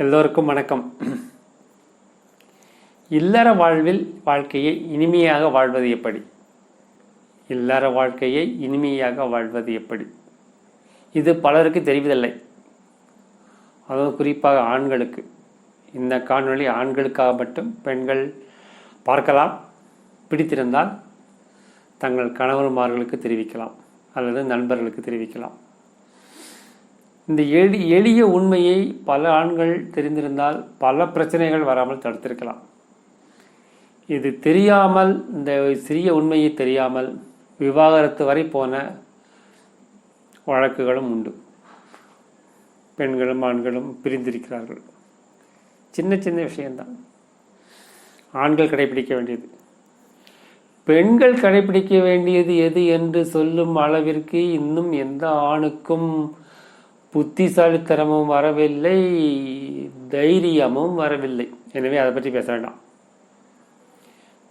எல்லோருக்கும் வணக்கம். இல்லற வாழ்வில் வாழ்க்கையை இனிமையாக வாழ்வது எப்படி? இல்லற வாழ்க்கையை இனிமையாக வாழ்வது எப்படி? இது பலருக்கு தெரிவதில்லை. அதுவும் குறிப்பாக ஆண்களுக்கு. இந்த காணொளி ஆண்களுக்காக மட்டும் பெண்கள் பார்க்கலாம் பிடித்திருந்தால் தங்கள் கணவன்மார்களுக்கு தெரிவிக்கலாம் அல்லது நண்பர்களுக்கு தெரிவிக்கலாம். இந்த எளி எளிய உண்மையை பல ஆண்கள் தெரிந்திருந்தால் பல பிரச்சனைகள் வராமல் தடுத்திருக்கலாம். இது தெரியாமல் இந்த சிறிய உண்மையை தெரியாமல் விவாகரத்து வரை போன வழக்குகளும் உண்டு. பெண்களும் ஆண்களும் பிரிந்திருக்கிறார்கள். சின்ன சின்ன விஷயம்தான். ஆண்கள் கடைபிடிக்க வேண்டியது. பெண்கள் கடைபிடிக்க வேண்டியது எது என்று சொல்லும் அளவிற்கு இன்னும் எந்த ஆணுக்கும் புத்திசாலித்தனமும் வரவில்லை தைரியமும் வரவில்லை. எனவே அதை பற்றி பேச வேண்டாம்.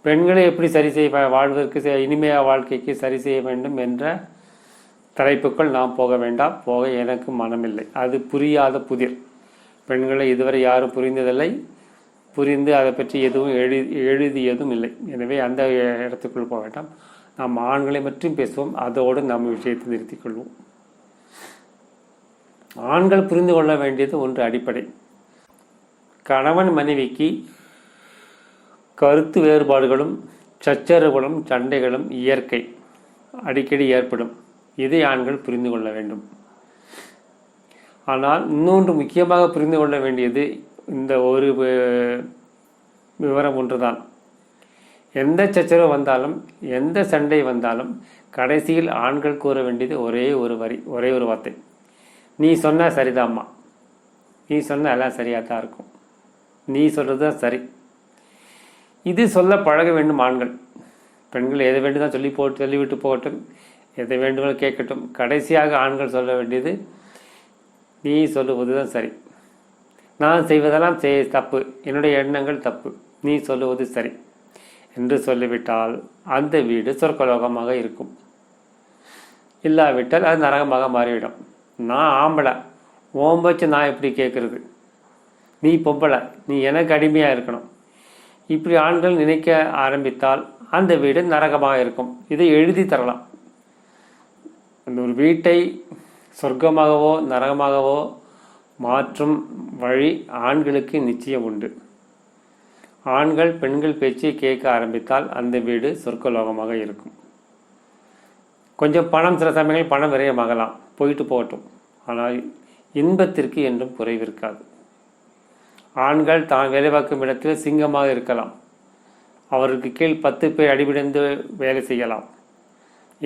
பெண்களை எப்படி சரி செய்ய வாழ்வதற்கு இனிமையாக வாழ்க்கைக்கு சரி செய்ய வேண்டும் என்ற தலைப்புக்குள் நாம் போக வேண்டாம். போக எனக்கு மனமில்லை. அது புரியாத புதிர். பெண்களை இதுவரை யாரும் புரிந்ததில்லை. புரிந்து அதை பற்றி எதுவும் எழு எழுதியதும் இல்லை. எனவே அந்த இடத்துக்குள் போக வேண்டாம். நாம் ஆண்களை மட்டும் பேசுவோம். அதோடு நம் விஷயத்தை நிறுத்திக் கொள்வோம். ஆண்கள் புரிந்து கொள்ள வேண்டியது ஒன்று அடிப்படை. கணவன் மனைவிக்கு கருத்து வேறுபாடுகளும் சச்சரவுகளும் சண்டைகளும் இயற்கை அடிக்கடி ஏற்படும். இதை ஆண்கள் புரிந்து கொள்ள வேண்டும். ஆனால் இன்னொன்று முக்கியமாக புரிந்து கொள்ள வேண்டியது இந்த ஒரு விவரம் ஒன்றுதான். எந்த சச்சரவு வந்தாலும் எந்த சண்டை வந்தாலும் கடைசியில் ஆண்கள் கூற வேண்டியது ஒரே ஒரு வரி ஒரே ஒரு வார்த்தை. நீ சொன்னால் சரிதாம்மா. நீ சொன்ன எல்லாம் சரியாக தான் இருக்கும். நீ சொல்கிறது தான் சரி. இது சொல்ல பழக வேண்டும் ஆண்கள். பெண்கள் எதை வேண்டும் தான் சொல்லி போட்டு சொல்லிவிட்டு போகட்டும். எதை வேண்டுமானாலும் கேட்கட்டும். கடைசியாக ஆண்கள் சொல்ல வேண்டியது நீ சொல்லுவது தான் சரி. நான் செய்வதெல்லாம் செய் தப்பு. என்னுடைய எண்ணங்கள் தப்பு. நீ சொல்லுவது சரி. என்று சொல்லிவிட்டால் அந்த வீடு சொர்க்கலோகமாக இருக்கும். இல்லாவிட்டால் அது நரகமாக மாறிவிடும். நான் ஆம்பளை. ஓம் வச்சு நான் எப்படி கேட்குறது நீ பொம்பளை. நீ எனக்கு அடிமையாக இருக்கணும். இப்படி ஆண்கள் நினைக்க ஆரம்பித்தால் அந்த வீடு நரகமாக இருக்கும். இதை எழுதி தரலாம். அந்த ஒரு வீட்டை சொர்க்கமாகவோ நரகமாகவோ மாற்றும் வழி ஆண்களுக்கு நிச்சயம் உண்டு. ஆண்கள் பெண்கள் பேச்சை கேட்க ஆரம்பித்தால் அந்த வீடு சொர்க்கலோகமாக இருக்கும். கொஞ்சம் பணம் சில சமயங்களில் பணம் விரயமாகலாம். போயிட்டு போகட்டும். ஆனால் இன்பத்திற்கு என்றும் குறைவு இருக்காது ஆண்கள் தான் வேலை பார்க்கும் இடத்தில் சிங்கமாக இருக்கலாம். அவருக்கு கீழ் பத்து பேர் அடிபிடிந்து வேலை செய்யலாம்.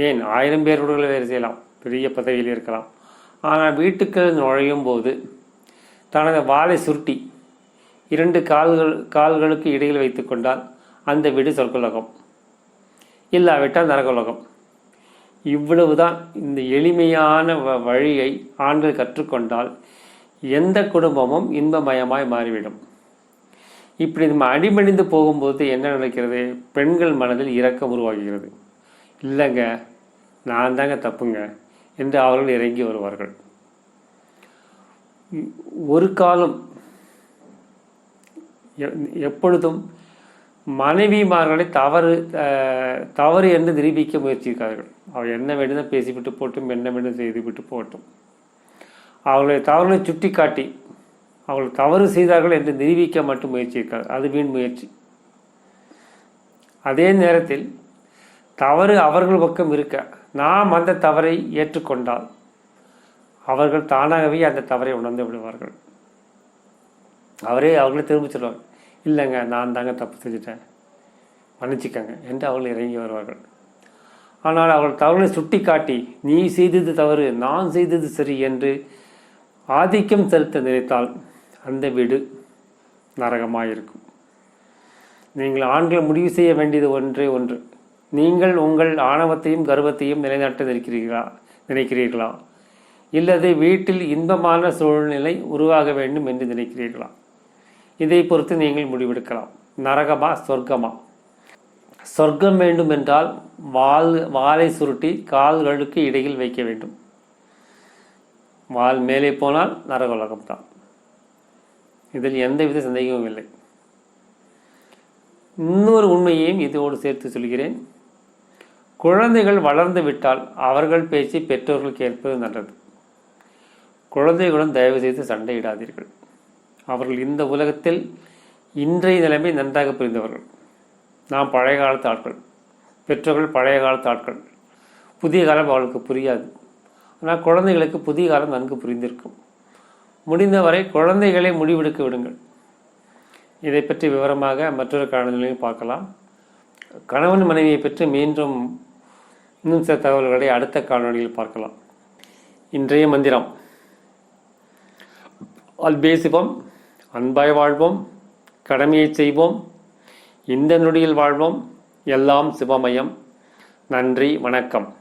ஏன்? ஆயிரம் பேர் கூட வேலை செய்யலாம். பெரிய பதவியில் இருக்கலாம். ஆனால் வீட்டுக்கு நுழையும் போது தனது வாளை சுருட்டி இரண்டு கால்கள் கால்களுக்கு இடையில் வைத்துக்கொண்டால் அந்த வீடு சொற்குலகம் இல்லாவிட்டால் நரகுலகம். இவ்வளவுதான் இந்த எளிமையான வ- வழியை ஆண்கள் கற்றுக்கொண்டால் எந்த குடும்பமும் இன்பமயமாய் மாறிவிடும். இப்படி நம்ம அடிமணிந்து போகும்போது என்ன நடக்கிறது? பெண்கள் மனதில் இரக்கம் உருவாகிறது. இல்லைங்க நான் தாங்க தப்புங்க என்று அவர்கள் இறங்கி வருவார்கள். ஒரு காலம் எப்பொழுதும் மனைவிமார்களை தவறு தவறு என்று நிரூபிக்க முயற்சிக்கிறார்கள் அவள் என்ன வேண்டுமோ பேசிவிட்டு போட்டும் என்ன வேண்டும் செய்துவிட்டு போட்டும். அவர்களை தவறுகளை சுட்டி காட்டி அவர்கள் தவறு செய்தார்கள் என்று நிரூபிக்க மட்டும் முயற்சிக்கிறார் அது வீண் முயற்சி. அதே நேரத்தில் தவறு அவர்கள் பக்கம் இருக்க நாம் அந்த தவறை ஏற்றுக்கொண்டால் அவர்கள் தானாகவே அந்த தவறை உணர்ந்து விடுவார்கள். அவரே அவர்களே திரும்ப சொல்லுவார் இல்லைங்க நான் தாங்க தப்பு செஞ்சுட்டேன். மன்னிச்சிக்கங்க என்று அவர்கள் இறங்கி வருவார்கள். ஆனால் அவர்கள் தவறுகளை சுட்டி காட்டி நீ செய்தது தவறு நான் செய்தது சரி என்று ஆதிக்கம் செலுத்த நினைத்தால் அந்த வீடு நரகமாயிருக்கும். நீங்கள் ஆண்கள் முடிவு செய்ய வேண்டியது ஒன்றே ஒன்று. நீங்கள் உங்கள் ஆணவத்தையும் கர்வத்தையும் நிலைநாட்ட நிற்கிறீர்களா நினைக்கிறீர்களா? இல்லது வீட்டில் இன்பமான சூழ்நிலை உருவாக வேண்டும் என்று நினைக்கிறீர்களா? இதை பொறுத்து நீங்கள் முடிவெடுக்கலாம். நரகமா சொர்க்கமா? சொர்க்கம் வேண்டும் என்றால் வால் வாலை சுருட்டி கால்களுக்கு இடையில் வைக்க வேண்டும். வால் மேலே போனால் நரகோலகம் தான் இதில் எந்தவித சந்தேகமும் இல்லை. இன்னொரு உண்மையையும் இதோடு சேர்த்து சொல்கிறேன். குழந்தைகள் வளர்ந்து விட்டால் அவர்கள் பேச்சு பெற்றோர்கள் கேட்பது நல்லது. குழந்தைகளுடன் தயவு செய்து சண்டையிடாதீர்கள். அவர்கள் இந்த உலகத்தில் இன்றைய நிலைமை நன்றாக புரிந்தவர்கள். நாம் பழைய காலத்து ஆட்கள். பெற்றோர்கள் பழைய காலத்து ஆட்கள். புதிய காலம் அவளுக்கு புரியாது. ஆனால் குழந்தைகளுக்கு புதிய காலம் நன்கு புரிந்திருக்கும். முடிந்தவரை குழந்தைகளை முடிவெடுக்க விடுங்கள். இதை பற்றி விவரமாக மற்றொரு காலநிலையும் பார்க்கலாம். கணவன் மனைவியை பற்றி மீண்டும் இன்னும் சில தகவல்களை அடுத்த காலநிலையில் பார்க்கலாம். இன்றைய மந்திரம். அல்பேசிவம் அன்பாய் வாழ்வோம் கடமையை செய்வோம் இந்த நொடியில் வாழ்வோம். எல்லாம் சிவமயம். நன்றி வணக்கம்.